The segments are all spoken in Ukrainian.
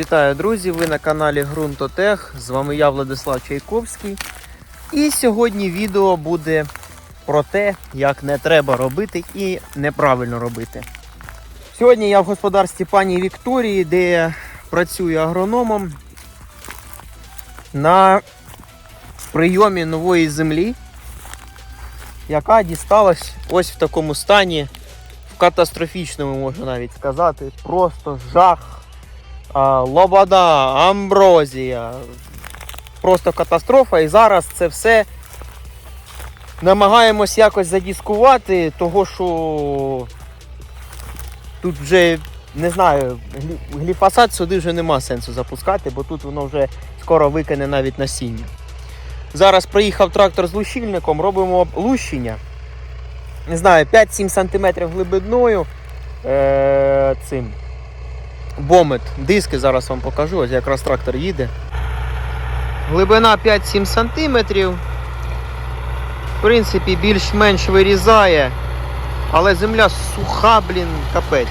Вітаю, друзі! Ви на каналі Грунтотех. З вами я, Владислав Чайковський. І сьогодні відео буде про те, як не треба робити і неправильно робити. Сьогодні я в господарстві пані Вікторії, де я працюю агрономом на прийомі нової землі, яка дісталась ось в такому стані, в катастрофічному, можна навіть сказати. Просто жах Лобода, Амброзія. Просто катастрофа. І зараз це все намагаємось якось задіскувати, того що тут вже, не знаю, глі- гліфосат сюди вже нема сенсу запускати, бо тут воно вже скоро викине навіть насіння. Зараз приїхав трактор з лущильником, робимо лущення. Не знаю, 5-7 см глибиною е- цим бомет. Диски зараз вам покажу, ось якраз трактор їде. Глибина 5-7 см. В принципі, більш-менш вирізає, але земля суха, блін, капець.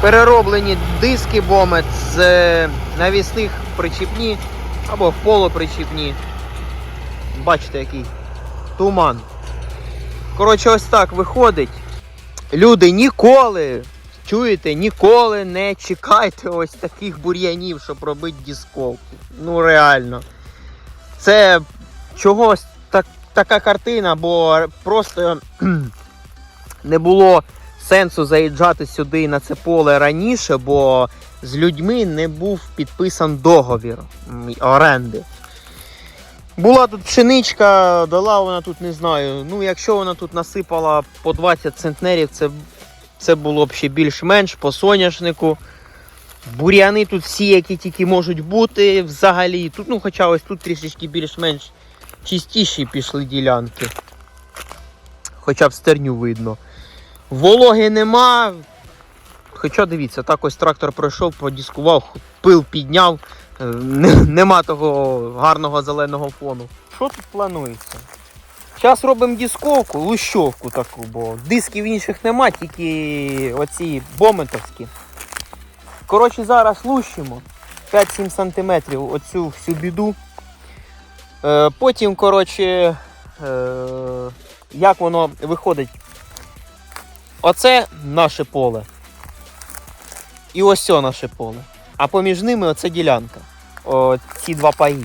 Перероблені диски бомет з е, навісних причіпні або полупричіпні. Бачите, який туман. Коротше, ось так виходить. Люди ніколи, чуєте, ніколи не чекайте ось таких бур'янів, щоб робити дисковку. Ну реально. Це чогось так, така картина, бо просто не було сенсу заїжджати сюди на це поле раніше, бо з людьми не був підписан договір оренди. Була тут пшеничка, дала вона тут, не знаю. Ну, якщо вона тут насипала по 20 центнерів, це, це було б ще більш-менш по соняшнику. Бур'яни тут всі, які тільки можуть бути взагалі. Тут, ну, хоча ось тут трішечки більш-менш чистіші пішли ділянки. Хоча б стерню видно. Вологи нема. Хоча дивіться, так ось трактор пройшов, подіскував, пил підняв. Е, Нема того гарного зеленого фону. Що тут планується? Зараз робимо дисковку, лущовку таку, бо дисків інших нема, тільки оці бометовські. Коротше, зараз лущимо 5-7 см оцю всю біду. Е, потім, коротше, е, як воно виходить. Оце наше поле. І ось це наше поле. А поміж ними оце ділянка. О, ці два паї.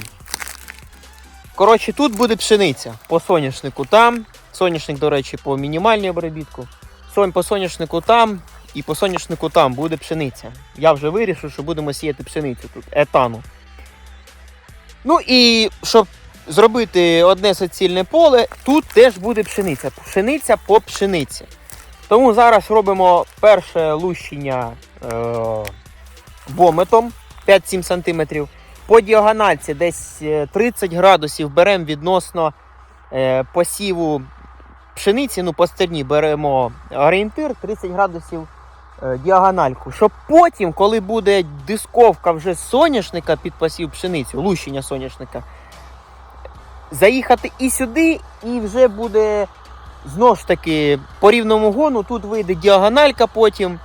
Коротше, тут буде пшениця по соняшнику там. Соняшник, до речі, по мінімальній обробітку. Сонь по соняшнику там і по соняшнику там буде пшениця. Я вже вирішив, що будемо сіяти пшеницю тут, етану. Ну і щоб зробити одне суцільне поле, тут теж буде пшениця. Пшениця по пшениці. Тому зараз робимо перше лущення е, бометом 5-7 см. По діагональці десь е, 30 градусів беремо відносно е, посіву пшениці, ну по стерні беремо орієнтир 30 градусів е, діагональку. Щоб потім, коли буде дисковка вже соняшника під посів пшениці, лущення соняшника, заїхати і сюди, і вже буде знову ж таки по рівному гону. Тут вийде діагональка потім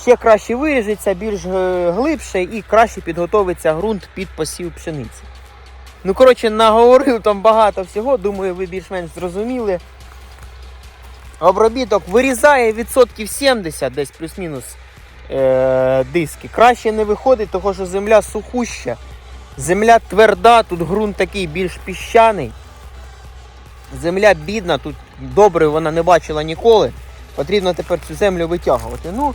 ще краще виріжеться, більш е, глибше і краще підготовиться ґрунт під посів пшениці. Ну, коротше, наговорив там багато всього, думаю, ви більш-менш зрозуміли. Обробіток вирізає відсотків 70, десь плюс-мінус е- диски. Краще не виходить, тому що земля сухуща, земля тверда, тут ґрунт такий більш піщаний. Земля бідна, тут добре вона не бачила ніколи. Потрібно тепер цю землю витягувати. Ну,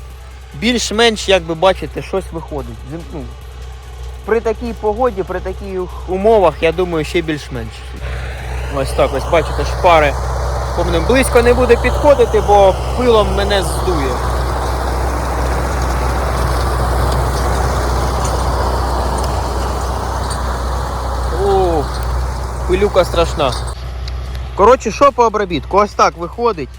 більш-менш, як ви бачите, щось виходить. Ну, при такій погоді, при таких умовах, я думаю, ще більш-менш. Ось так, ось бачите, шпари. Повним близько не буде підходити, бо пилом мене здує. Пилюка страшна. Коротше, що по обробітку? Ось так виходить.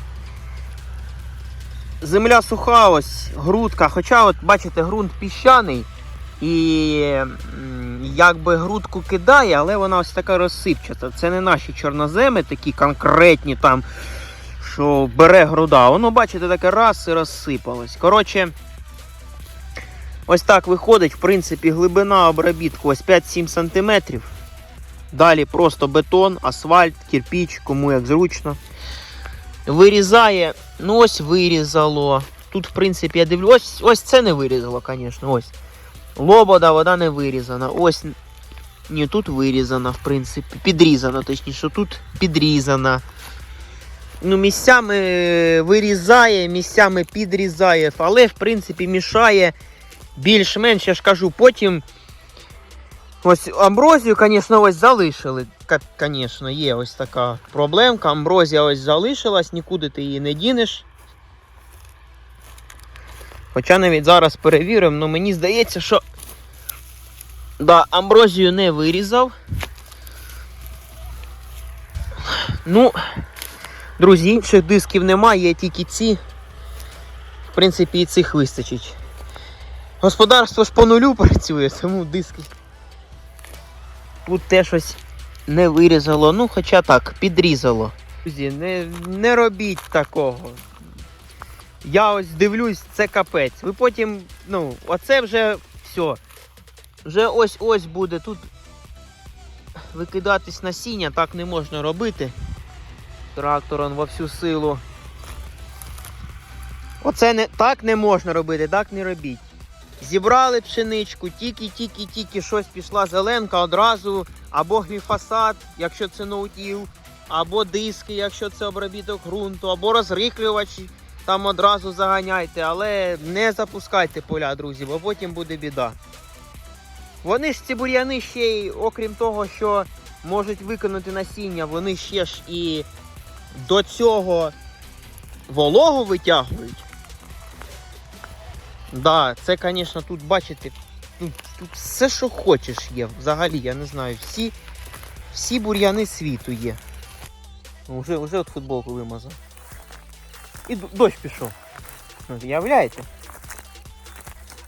Земля суха, ось грудка. Хоча, от бачите, ґрунт піщаний. І якби грудку кидає, але вона ось така розсипчата. Це не наші чорноземи, такі конкретні там, що бере груда. Воно, бачите, таке раз і розсипалось. Коротше, ось так виходить, в принципі, глибина обробітку ось 5-7 см. Далі просто бетон, асфальт, кирпіч, кому як зручно. Вирізає, ну ось вирізало. Тут, в принципі, я дивлюсь, ось, ось це не вирізало, звісно. Ось. Лобода, вода не вирізана. Ось. Ні, тут вирізана, в принципі. Підрізана, точніше, тут підрізана. Ну, місцями вирізає, місцями підрізає, але, в принципі, мішає більш-менш, я ж кажу, потім. Ось амброзію, звісно, ось залишили. Звісно, є ось така проблемка. Амброзія ось залишилась, нікуди ти її не дінеш. Хоча навіть зараз перевіримо, ну мені здається, що да, амброзію не вирізав. Ну, друзі, інших дисків немає, є тільки ці. В принципі, і цих вистачить. Господарство ж по нулю працює, тому диски. Тут теж щось не вирізало, ну хоча так, підрізало. Друзі, не, не робіть такого. Я ось дивлюсь, це капець. Ви потім, ну, оце вже все. Вже ось-ось буде тут викидатись насіння, так не можна робити. Трактором во всю силу. Оце не так не можна робити, так не робіть. Зібрали пшеничку, тільки-тільки-тільки щось пішла зеленка, одразу або гліфосат, якщо це ноутіл, або диски, якщо це обробіток ґрунту, або розрихлювач, там одразу заганяйте, але не запускайте поля, друзі, бо потім буде біда. Вони ж ці бур'яни ще й, окрім того, що можуть виконати насіння, вони ще ж і до цього вологу витягують. Да, це, звісно, тут бачите, тут, тут все, що хочеш є. Взагалі, я не знаю, всі, всі бур'яни світу є. Ну, Уже, уже от футболку вимазав. І дощ пішов. Ну?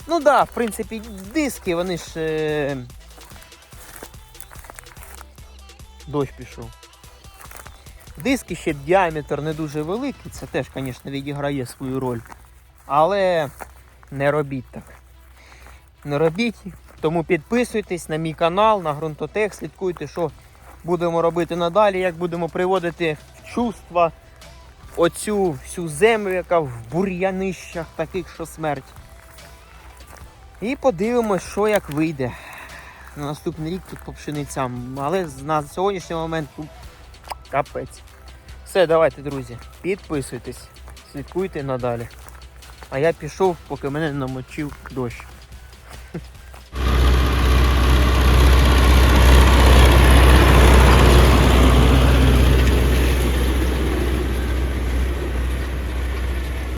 Ну так, да, в принципі, диски, вони ж. Е... Дощ пішов. Диски ще діаметр не дуже великий, це теж, звісно, відіграє свою роль. Але не робіть так. Не робіть. Тому підписуйтесь на мій канал, на ґрунтотех, слідкуйте, що будемо робити надалі, як будемо приводити в чувства оцю всю землю, яка в бур'янищах таких, що смерть. І подивимось, що як вийде на наступний рік тут по пшеницям. Але на сьогоднішній момент тут капець. Все, давайте, друзі, підписуйтесь, слідкуйте надалі. А я пішов, поки мене намочив дощ.